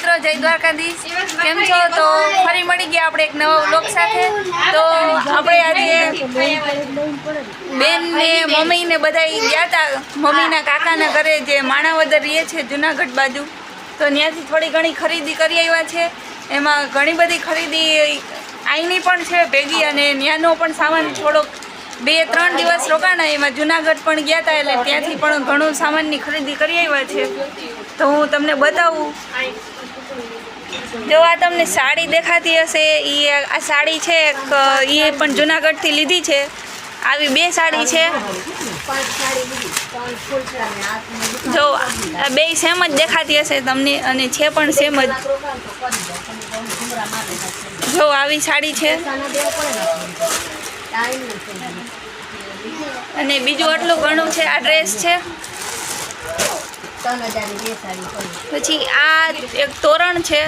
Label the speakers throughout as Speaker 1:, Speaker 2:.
Speaker 1: મિત્રો જય દ્વારકાધીશ. કેમ છો? તો ફરી મળી ગયા આપણે એક નવા વ્લોગ સાથે. તો આપણે આજે બેન ને મમ્મી ને બધા ગયા હતા મમ્મીના કાકાના ઘરે જે માણાવદર રહીએ છે જુનાગઢ બાજુ. તો ત્યાંથી થોડી ઘણી ખરીદી કરી આવ્યા છે. એમાં ઘણી બધી ખરીદી આઈની પણ છે ભેગી અને ત્યાંનો પણ સામાન થોડોક બે ત્રણ દિવસ રોકાણા. એમાં જુનાગઢ પણ ગયા હતા એટલે ત્યાંથી પણ ઘણું સામાનની ખરીદી કરી આવ્યા છે. તો હું તમને બતાવું. જો આ તમને સાડી દેખાતી હશે એ આ સાડી છે એ પણ જુનાગઢથી લીધી છે. આવી બે સાડી છે. જો બે સેમ જ દેખાતી હશે તમને, અને છે પણ સેમ જ. જો, આવી સાડી છે. અને બીજું આટલું ઘણું છે, આ ડ્રેસ છે. પછી આ એક તોરણ છે.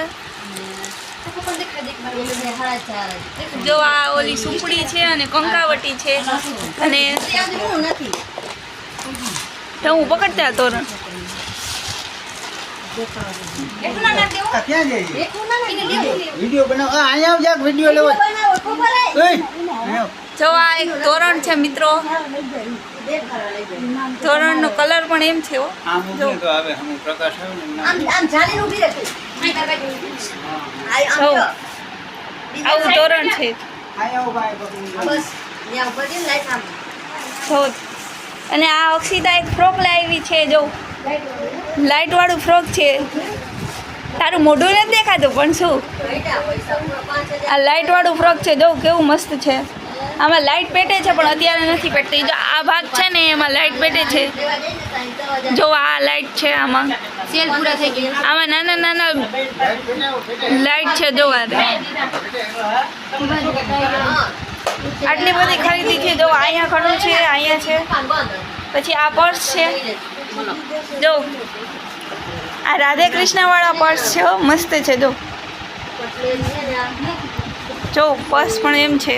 Speaker 1: જો. આ ઓલી સુપડી છે અને કંકાવટી છે. અને તો હું પકડતા તોરણ.
Speaker 2: વીડિયો બનાવ. અહીંયા આવ જાક વીડિયો લેવો.
Speaker 1: જો આ એક તોરણ છે મિત્રો. તોરણનો કલર પણ એમ છે
Speaker 2: આવે હમું પ્રકાશ આવે ને ના.
Speaker 1: જો. આવું તોરણ છે. અને આ અક્ષિતા એક ફ્રોક લાવી છે જો. લાઇટ વાળું ફ્રોક છે. તારું મોઢું નથી દેખાતું પણ શું? આ લાઇટ વાળું ફ્રોક છે જો. કેવું મસ્ત છે. આમાં લાઇટ પેટે છે પણ અત્યારે નથી પેટતી. જો આ ભાગ છે ને એમાં લાઇટ પેટે છે. જો આ લાઇટ છે આમાં.
Speaker 3: સેલ પૂરા થઈ ગયા.
Speaker 1: આમાં નાના નાના લાઇટ છે જો આ આટલી બધી ખરીદી છે જો અહીંયા ઘણું છે અહીંયા છે. પછી આ પર્સ છે. જો. આ રાધે કૃષ્ણવાળા પર્સ છે મસ્ત છે જો. જો પર્સ પણ એમ છે.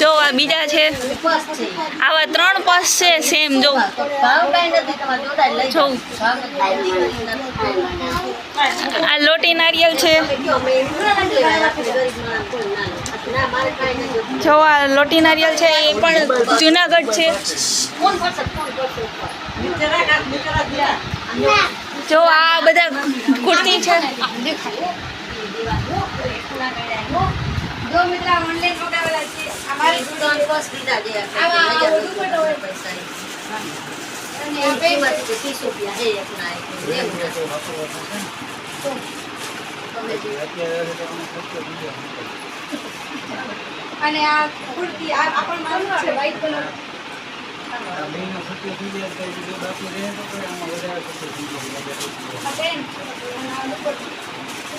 Speaker 1: જો આ બીજા છે. આવા ત્રણ પસ છે સેમ જો. જો. આ લોટી નારિયેલ છે. જો આ લોટી નારિયેલ છે, એ પણ જુનાગઢ છે. જો આ બધા કુર્તી છે.
Speaker 3: જો મિત્ર ઓનલાઈન મગાવેલા છે. અમારે અને આ કુર્તી આ આ પણ મારું છે. White colour.
Speaker 2: આ
Speaker 3: પેન અને આ રૂપિયા.
Speaker 2: હે ન
Speaker 3: મારું છે
Speaker 2: તો નહીં.
Speaker 3: આ ઓઢણી અને આ કુર્તી આ બિંજરનું એ આ ખોલવું નથી એક વાર ખોલી દીધું તો.
Speaker 1: જો આવો છે
Speaker 3: આ ડમોનું
Speaker 1: ઓનલાઈન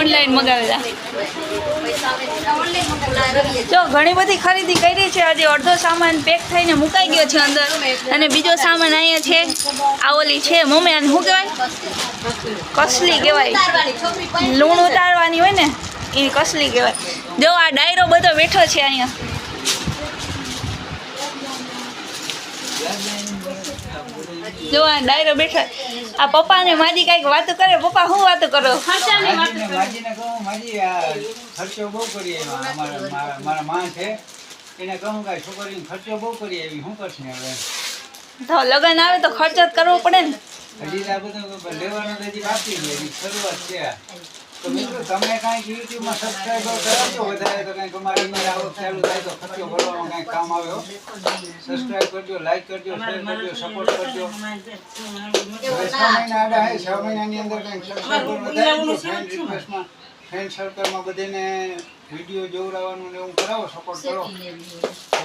Speaker 3: ઓનલાઈન મગાવેલા.
Speaker 1: જો ઘણી બધી ખરીદી કરી છે. હજી અડધો સામાન પેક થઈને મુકાઈ ગયો છે અંદર. અને બીજો સામાન અહીંયા છે. આ ઓલી છે મમ્મી આને શું કહેવાય? કસલી કહેવાય. લૂણ ઉતારવાની હોય ને એ કસલી કહેવાય. જો આ ડાયરો બધો બેઠો છે અહીંયા. જો આ ડાયરો બેઠા. આ પપ્પા ને માજી કંઈક વાતો કરે. પપ્પા શું વાતો કરો?
Speaker 2: માજીને માજીને કહું માજી આ ખર્ચો બહુ કરીએ મારા- મારા માં છે. એને કહું કે છોકરીને ખર્ચો બહુ કરીએ એવી. શું કરશે હવે?
Speaker 1: તો લગન આવે તો ખર્ચો જ કરવો પડે ને.
Speaker 2: હજી આ બધું લેવાનું હજી બાકી છે. શરૂઆત છે. તો મિત્રો તમે કાંઈક યુટ્યુબમાં સબસ્ક્રાઈબર કરાવજો વધારે તો કાંઈક અમારી અંદર આવક ચાલુ થાય તો ખર્ચો કાંઈક કામ આવ્યો હો. સબસ્ક્રાઈબ કરજો લાઈક કરજો શેર કરજો સપોર્ટ કરજો. છ મહિના આડા હે છ મહિનાની અંદર કાંઈક સબસ્ક્રાઈબર વધારે ફ્રેન્ડ રિક્વેસ્ટમાં ફ્રેન્ડ સર્કલમાં બધાને વીડિયો જોવડાવવાનું ને એવું કરાવો સપોર્ટ કરો.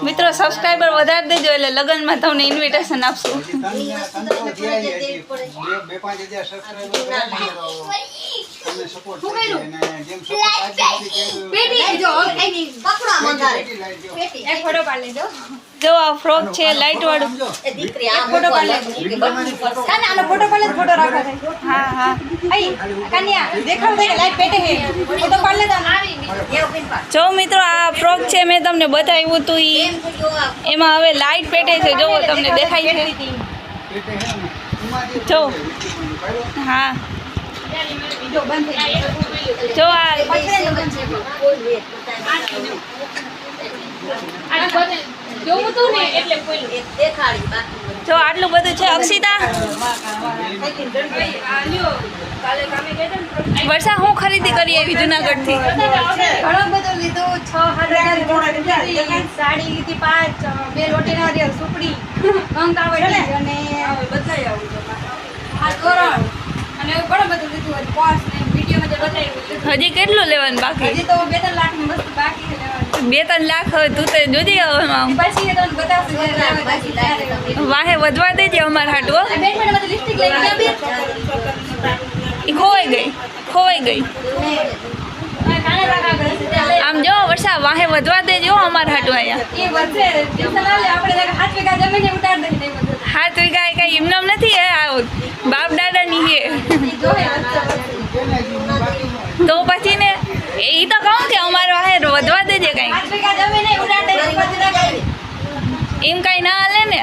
Speaker 1: મિત્રો સબસ્ક્રાઈબર વધારી દેજો એટલે લગ્નમાં તમને ઇન્વિટેશન આપશું.
Speaker 2: બે પાંચ હજાર તમને? અને જેમ
Speaker 3: પેટી જો
Speaker 4: પકડો આ મંગાવે.
Speaker 2: પેટી લાઈ દ્યો.
Speaker 3: પેટી એક ફોટો પાડી લેજો
Speaker 1: જો આ ફ્રોક છે
Speaker 2: photo
Speaker 1: વાળું.
Speaker 4: એ દીકરી આ
Speaker 3: ફોટો
Speaker 4: મૂકવા
Speaker 3: પાડી
Speaker 4: લાગી.
Speaker 2: વિડીયોમાંથી photo
Speaker 3: કાને આનો ફોટો પાડી લે, ફોટો રાખવા
Speaker 1: હા હા.
Speaker 3: આઈ કન્યા દેખાવ લાઈટ પેટે હે ફોટો પાડી.
Speaker 1: જો મિત્રો આ ફ્રોક છે મેં તમને બતાવ્યું હતું ઈ.
Speaker 4: એમ
Speaker 1: હવે લાઈટ પેટે છે જો તમને દેખાય છે. જો. હા.
Speaker 3: જો બંધ થઈ ગયો
Speaker 1: જો. આ
Speaker 3: બંધ
Speaker 1: જો આટલું બધું છે અક્ષિતા?
Speaker 3: કાલે કામે ગયા ને
Speaker 1: વર્ષા હું ખરીદી કરી આવી જુનાગઢથી?
Speaker 3: ઘણો બધો લીધો. છ હજાર સાડી લીધી પાંચ બે રોટીના સુપડી અંક આવડી અને આ તોરણ. અને ઘણું બધું લીધું હતું પોસ ને વિડીયોમાં જે બતાવ્યું
Speaker 1: હજી કેટલું લેવાનું બાકી?
Speaker 3: હજી તો બે ત્રણ લાખની વસ્તુ બાકી છે લેવાની.
Speaker 1: બે ત્રણ લાખ હવે તું તો જોજે હવે.
Speaker 3: પછી એ તમને બતાવશું.
Speaker 1: વાહે વધવા દેજે અમાર
Speaker 3: હાટવો બેન મને બધું લિપસ્ટિક લઈ ગયા બે.
Speaker 1: ખોવાઈ ગઈ ખોવાઈ ગઈ. આમ જો વર્ષા વાહે વધવા દેજો હો અમાર હાટવા અહીંયા.
Speaker 3: હાથ વીઘા જમીને ઉતાર દઈએ ને એ બધું.
Speaker 1: હાથ વીઘા એ કઈ એમનામ નથી હે આ બાપ દાદાની હે
Speaker 3: ઈ જોહે વધશે, વધશે.
Speaker 2: કેને હજી હું બાકી ન
Speaker 1: તો પછી ને એ તો કહું કે અમાર વાહે વધવા દેજે કઈ
Speaker 3: હાથ વીઘા જમીને ઉતાર દઈએ ને પછી ના કરીએ.
Speaker 1: એમ કઈ ના હાલે ને?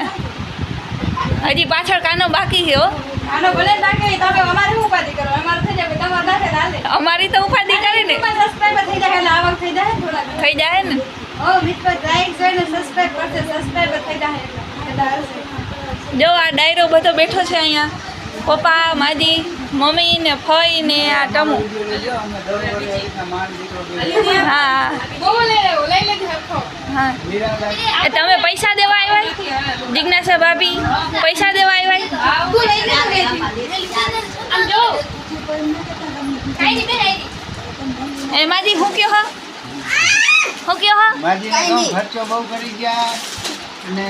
Speaker 1: હજી પાછળ કાનો બાકી છે
Speaker 3: અમારે તો હાલે.
Speaker 1: અમારી તો ઉપાધિ કરે ને.
Speaker 3: થઈ જાય ને.
Speaker 1: જો આ ડાયરો બધો બેઠો છે અહીંયા. પપ્પા માજી. મમ્મી ને ફઈ ને આ ટમુ. હા. હા. તમે પૈસા દેવા આવ્યા જિજ્ઞાસા ભાભી, પૈસા દેવા આવ્યા
Speaker 3: તું લઈ લે તું લઈ
Speaker 1: એ માજી, હું કયો હા? હું કયો હા?
Speaker 2: ખર્ચો બહુ કરી ગયા. અને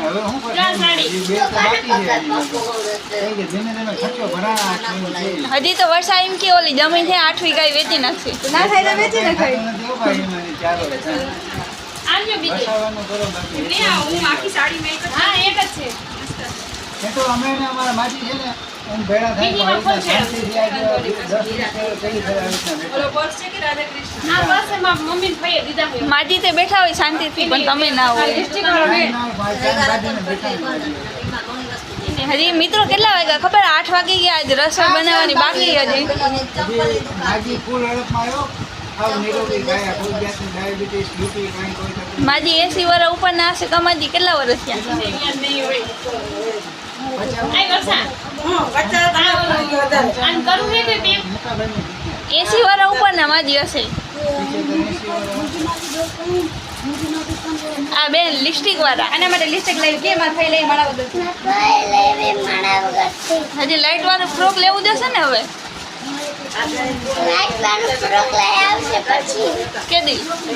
Speaker 2: હવે હું હજી બે તો બાકી છે હજી કે ધીમે ધીમે ખર્ચો ભરાણા
Speaker 1: હજી તો વર્ષા એમ કે ઓલી જમીન છે આઠ વીઘા વેચી નાખશે.
Speaker 3: ના થાય તો વેચી
Speaker 2: નાખાય તો અમે અમારા માજી છે ને ભેળા થાય.
Speaker 1: માજી તે બેઠા હોય શાંતિથી પણ તમે ના હોય. હજી મિત્રો કેટલા વાગ્યા? ખબર આઠ વાગી ગયા આજ રસોઈ બનાવવાની બાકી હજી.
Speaker 2: હજી માજી
Speaker 1: એસી વર્ષ ઉપર ના હશે કમાજી કેટલા વર્ષ થયા? એસી વાળા ઉપર ના માજી હશે. આ બેન લિપસ્ટિક વાળા.
Speaker 3: આના માટે લિપસ્ટિક લઈ કે માર થઈ લઈ મારા વગર.
Speaker 1: હજી લાઈટ વાળું ફ્રોક લેવું જશે ને હવે? લાઈટ
Speaker 3: વાળું ફ્રોક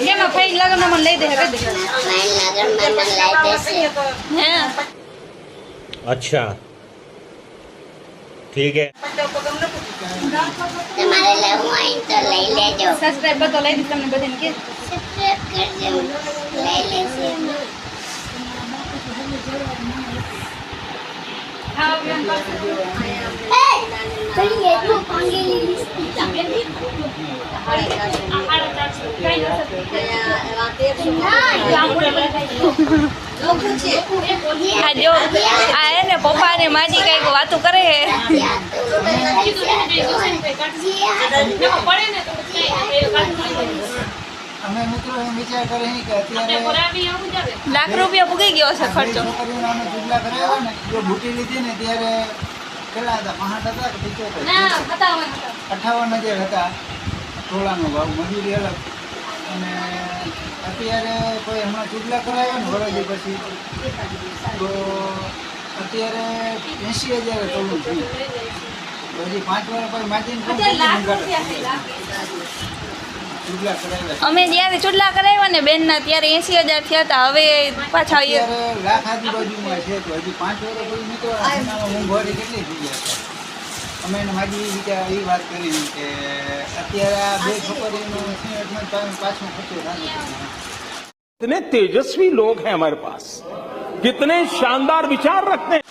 Speaker 3: કેમાં ફાઈલ લગનમાં લઈ દે હવે દે.
Speaker 1: હે?
Speaker 5: અચ્છા. ઠીક હે.
Speaker 6: તમારે લેવું હોય તો લઈ લેજો.
Speaker 3: સબસ્ક્રાઇબ તો લઈ દીધું તમને બધાને કે
Speaker 6: સબસ્ક્રાઇબ કરજો લઈ
Speaker 1: લેજો જો આ એને પપ્પા ને માજી કંઈક વાતો કરે હે
Speaker 2: અમે મિત્રો એમ વિચાર કરીએ કે અત્યારે
Speaker 1: લાખ રૂપિયા ભૂગી ગયો છે ખર્ચો.
Speaker 2: છોકરીઓના અમે જુગલા કરાવ્યા ને જો બુટી લીધી ને ત્યારે કેટલા હતા પાંચ હતા કે
Speaker 3: હોય
Speaker 2: અઠાવન હજાર હતા. ટોળાનો ભાવ મજૂરી અલગ. અને અત્યારે કોઈ હમણાં ચૂડલા કરાવ્યા ને વરદી પછી તો અત્યારે એંસી હજાર ટોળું થયું. હજી પાંચ વર્ષ પછી માજીને
Speaker 1: અમે જ્યારે ચૂડલા કરાવ્યા ને બેનના ત્યારે એસી હજાર થયા હતા હવે પાછા એ-
Speaker 2: અત્યારે લાખ આજુબાજુમાં છે તો હજી પાંચ વર્ષ પછી મિત્રો આ જૂનામાં મોંઘવારી કેટલી થઈ જાય છે અમે એને માજી એ વિચાર એ વાત કરી કે અત્યારે આ બે છોકરીનું સિંહટમાં પાછું પાછું ખર્ચો થાય
Speaker 5: कितने तेजस्वी लोग हैं हमारे पास कितने शानदार विचार रखते हैं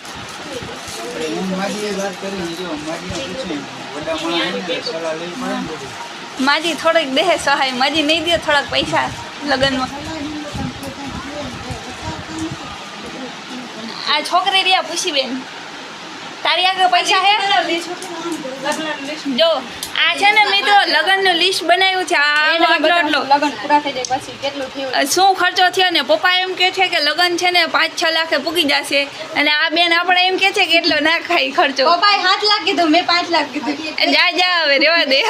Speaker 2: એટલે હું માજીએ વાત કરી જો માજીને પૂછ્યું વડા માણસ સલાહ લેવી પડે ને બધી
Speaker 1: માજી થોડીક દેહે સહાય, માજી નહીં દે થોડાક પૈસા લગ્નમાં. આ છોકરી રહ્યા પૂછી બેન. તારી આગળ પૈસા હે? જો આ છે ને મિત્રો લગ્નનું લિસ્ટ બનાવ્યું છે આ આટલો આટલો
Speaker 3: પૂરા થઈ જાય પછી કેટલું થયું.
Speaker 1: શું ખર્ચો થયો ને? પપ્પા એમ કે છે કે લગ્ન છે ને પાંચ છ લાખે પૂકી જશે. અને આ બેન આપણે એમ કે છે કે એટલો ના ખાઈ ખર્ચો.
Speaker 3: પપ્પાએ સાત લાખ કીધું મેં પાંચ લાખ કીધું.
Speaker 1: જા જા હવે રેવા દે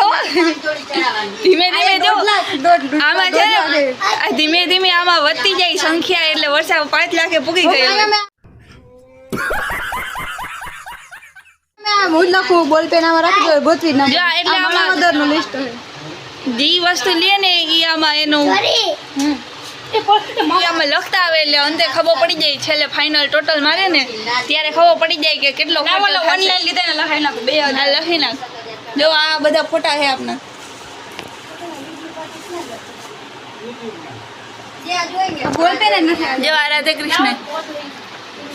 Speaker 1: ધીમે ધીમે જો. આમાં છે ધીમે ધીમે આમાં વધતી જાય સંખ્યા એટલે વર્ષા પાંચ લાખે પૂકી ગયો.
Speaker 3: મેં- મેં હું જ લખું બોલ પેન આમાં રાખી દો ગોતવી જ ના
Speaker 1: જો, એટલે
Speaker 3: આ
Speaker 1: આમાં-
Speaker 3: લિસ્ટ
Speaker 1: જે વસ્તુ લે ને એ આમાં એનું લખતા આવે એટલે અંતે ખબર પડી જાય છેલ્લે ફાઇનલ ટોટલ મારે ને ત્યારે ખબર પડી જાય કે કેટલો
Speaker 3: ઓનલાઈન લીધા ને લખાઈ નાખું બે
Speaker 1: આ લખી નાખ. જો આ બધા ફોટા છે આપના.
Speaker 3: જ
Speaker 1: આ રાધે કૃષ્ણ.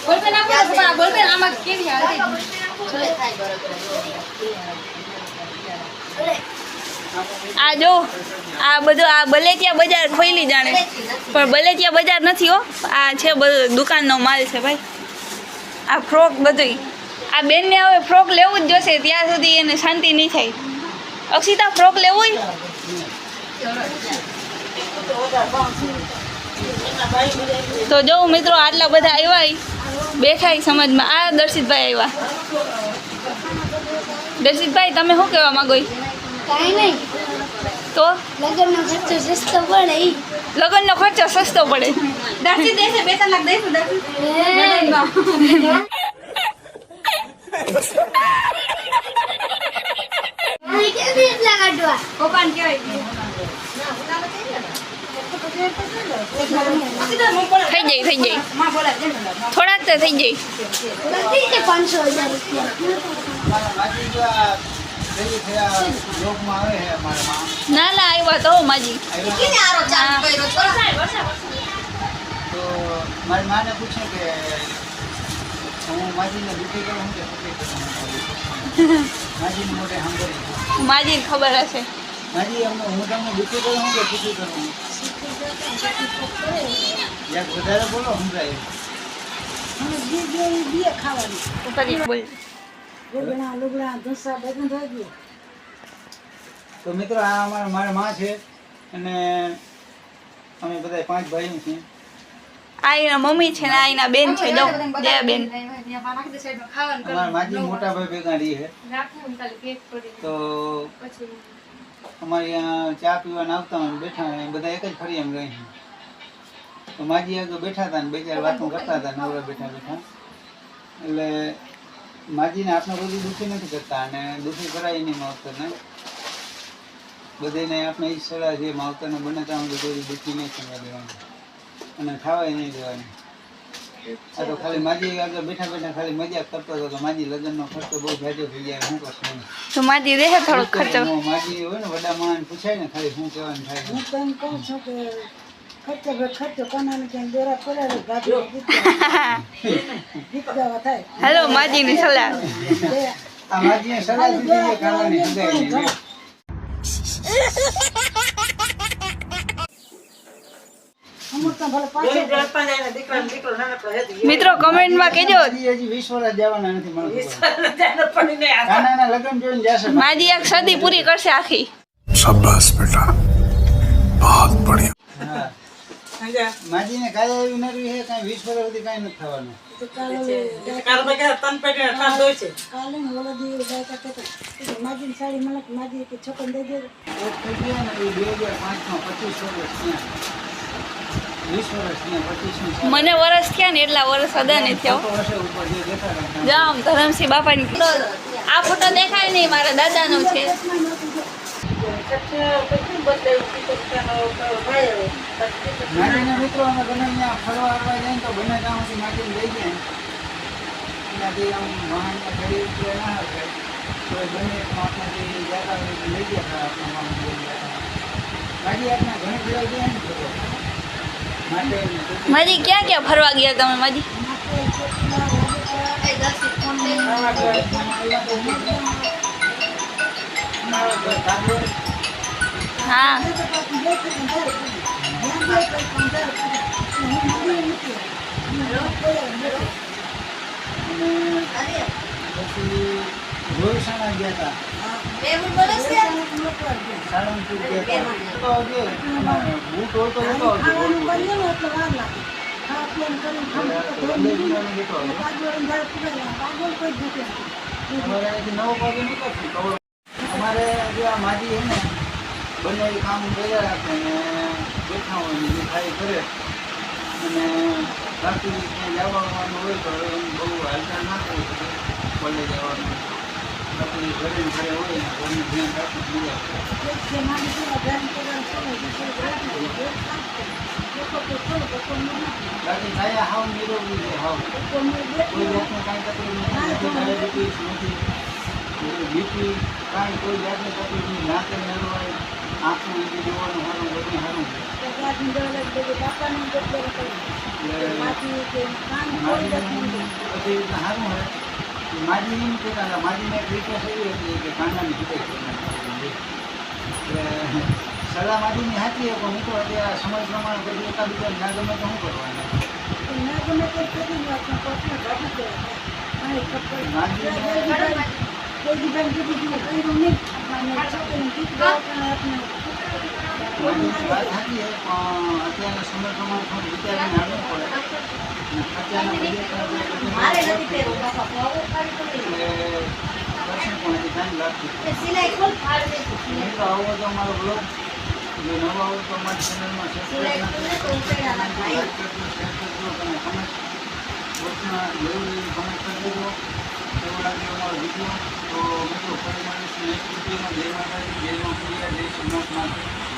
Speaker 3: બોલ પેન આપો ને બોલ પેન આમાં કેવી હાલતી?
Speaker 1: આ જો, આ બધું, આ બલેટિયા બજાર ખોઈલી જાણે. પણ બલેટિયા બજાર નથી હો. આ છે બધું, દુકાનનો માલ છે ભાઈ. આ ફ્રોક બધું આ બેનને હવે ફ્રોક લેવું જ જોશે, ત્યાં સુધી એને શાંતિ નહીં થાય. અક્ષિતા, ફ્રોક લેવું તો જો મિત્રો, આટલા બધા આવ્યા બેઠા સમજમાં. આ દર્શિતભાઈ આવ્યા દર્શિતભાઈ તમે શું કહેવા માંગો?
Speaker 6: કાંઈ નહીં.
Speaker 1: તો?
Speaker 6: લગ્નનો ખર્ચો સસ્તો પડે
Speaker 1: લગ્નનો ખર્ચો સસ્તો પડે.
Speaker 3: દર્શી દેશે બે લાખ દઈશું દર્શી
Speaker 6: અહીં કાઢવા?
Speaker 3: પપ્પાને કહેવાય.
Speaker 1: થઈ જાય થઈ
Speaker 3: બોલાય
Speaker 1: થોડાક તો થઈ
Speaker 6: જઈ પાંચસો હજાર
Speaker 1: ના ના આવ્યા તો માજી.
Speaker 2: મારી માને પૂછે કે હું. માજીને દુઃખી કરું કે માજીને સાંભળી
Speaker 1: ખબર હશે.
Speaker 2: માજી હું તમને દુઃખી કરું કે સુખી કરું તો મિત્રો આ અમારા મારા માં છે અને અમે બધા પાંચ ભાઈઓ છીએ.
Speaker 1: આ મમ્મી છે ને આ બેન છે બેન.
Speaker 3: દે સાઈડમાં ખાવાનું
Speaker 2: અમારા માજી મોટા ભાઈ ભેગા રહી છે. તો
Speaker 3: પછી
Speaker 2: અમારે ચા પીવાના આવતા હોય બેઠા હોય બધા એક જ ફરી એમ રહી તો માજી આગળ બેઠા હતા ને બે ચાર વાતો કરતા હતા, નવરા બેઠા બેઠા. એટલે માજીને આપણે બધું દુઃખી નથી કરતા અને દુઃખી કરાય નહીં માવતરને. બધાને આપણે એ સલાહ છે, માવતરને બને ત્યાં કોઈ દુઃખી નહીં કરવા દેવાનું. અને ખાવાય નહીં દેવાની. આ તો ખાલી માજી આગળ બેઠા બેઠા ખાલી મજાક કરતો હતો કે માજી લગ્નનો ખર્ચો બહુ જાજો થઈ જાય શું કરશું
Speaker 1: તો માજી રહે થોડો ખર્ચો.
Speaker 2: માજી હોય ને વડા માણસ પૂછાય ને ખાલી શું કહેવાનું થાય
Speaker 1: હાલો માજીની સલાહ.
Speaker 2: આ માજીએ સલાહ દીધી છે ખાવાની સુધારી
Speaker 1: મિત્રો કમેન્ટમાં કહેજો
Speaker 2: હજી હજી વીસ વર્ષ જવાના નથી મને ખબર. મિત્રો કમેન્ટમાં કેજો
Speaker 1: માજી એક સદી પૂરી કરશે આખી.
Speaker 7: શાબાશ બેટા. બહુત
Speaker 2: બઢિયા માજીને કાલે આવી નરવી હે કાઈ 20 વર્ષ સુધી કાઈ નથી થવાનું. તો કાલે કાલ તન પેટે કામ દોય છે. કાલે હોળદી ઉડાય કાતે તો માજીને સાડી મલક માજી કે છોકન દે દે એક 25 વર્ષ થયા.
Speaker 1: મને વરસ થયા ને એટલા વરસ અદા ને થયો. જામ ધરમસિંહ બાપાની આ ફોટો દેખાય નહીં, મારા દાદાનો છે.
Speaker 2: હતા આપણા ઘણી જગ્યાએ ગયા ને
Speaker 1: માજી ક્યાં ક્યાં ફરવા ગયા તમે માજી હા.
Speaker 4: અરે
Speaker 2: પછી રોહિસાણા ગયા હતા. સાળંગપુર ગયા હતા બૂટ હોય તો લેતો આવજો. અમારે. જે આ માજી એને ને બંને કામ કર્યા રાખે ને બેઠા હોય ને કરે. અને બાકી ક્યાંય જવા હોય તો બહુ હાલચાલ ના કરવી પડે કોલેજ આવવાનું બાકી કાંઈ હાવ નિરોગી છે હાવ કોઈ જાતનું કાંઈ તકલીફ નથી ડાયાબિટીસ નથી બીપી કાંઈ કોઈ જાતની તકલીફ નહીં નાકે નરવાય આંખનું ઈંધી જોવાનું સારું બધું સારું સારું હોય માજી એમ કહેતા હતા માજીને એક રિક્વેસ્ટ એવી હતી કે કાંડાની જુદાઈ કરી. એટલે સલાહ માજીની સાચી પણ હું તો અત્યારે સમય પ્રમાણે બધી બીજા ના ગમે તો શું કરવાના. માજીની વાત સાચી છે પણ અત્યારના સમય પ્રમાણે થોડું વિચારીને
Speaker 4: સિલાઈ ખોલ ફાડ દે.
Speaker 2: મિત્રો આવો તો અમારો બ્લોગ જો નવા આવો તો અમારી ચેનલમાં
Speaker 4: સિલાઈ
Speaker 2: સબસ્ક્રાઈબ
Speaker 4: તો ઉપેડા ના થાય
Speaker 2: લાઈક કરજો શેર કરજો અને કમેન્ટ બોક્સમાં જેવું જેવું કમેન્ટ કરી દેજો. કેવો લાગે અમારો વીડિયો. તો મિત્રો ફરી મળીશું નેક્સ્ટ વિડીયોમાં. જય માતાજી જય મા જય સોમનાથ માતા.